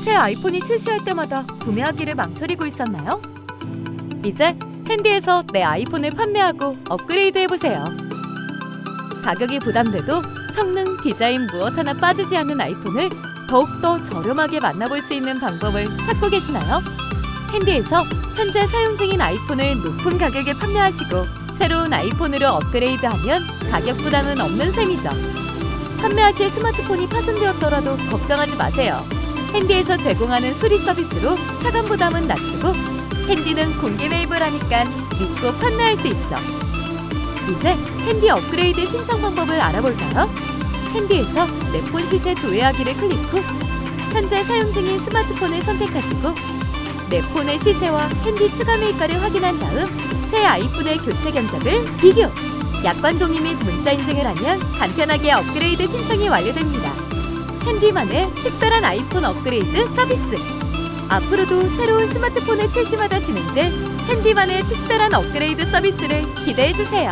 새 아이폰이 출시할 때마다 구매하기를 망설이고 있었나요? 이제 핸디에서 내 아이폰을 판매하고 업그레이드 해보세요. 가격이 부담돼도 성능, 디자인 무엇 하나 빠지지 않는 아이폰을 더욱더 저렴하게 만나볼 수 있는 방법을 찾고 계시나요? 핸디에서 현재 사용 중인 아이폰을 높은 가격에 판매하시고 새로운 아이폰으로 업그레이드하면 가격 부담은 없는 셈이죠. 판매하실 스마트폰이 파손되었더라도 걱정하지 마세요. 핸디에서 제공하는 수리 서비스로 차감 부담은 낮추고 핸디는 공개 매입을 하니까 믿고 판매할 수 있죠. 이제 핸디 업그레이드 신청 방법을 알아볼까요? 핸디에서 내 폰 시세 조회하기를 클릭 후 현재 사용 중인 스마트폰을 선택하시고 내 폰의 시세와 핸디 추가 매입가를 확인한 다음 새 아이폰의 교체 견적을 비교! 약관 동의 및 문자 인증을 하면 간편하게 업그레이드 신청이 완료됩니다. 핸디만의 특별한 아이폰 업그레이드 서비스! 앞으로도 새로운 스마트폰을 출시마다 진행될 핸디만의 특별한 업그레이드 서비스를 기대해 주세요.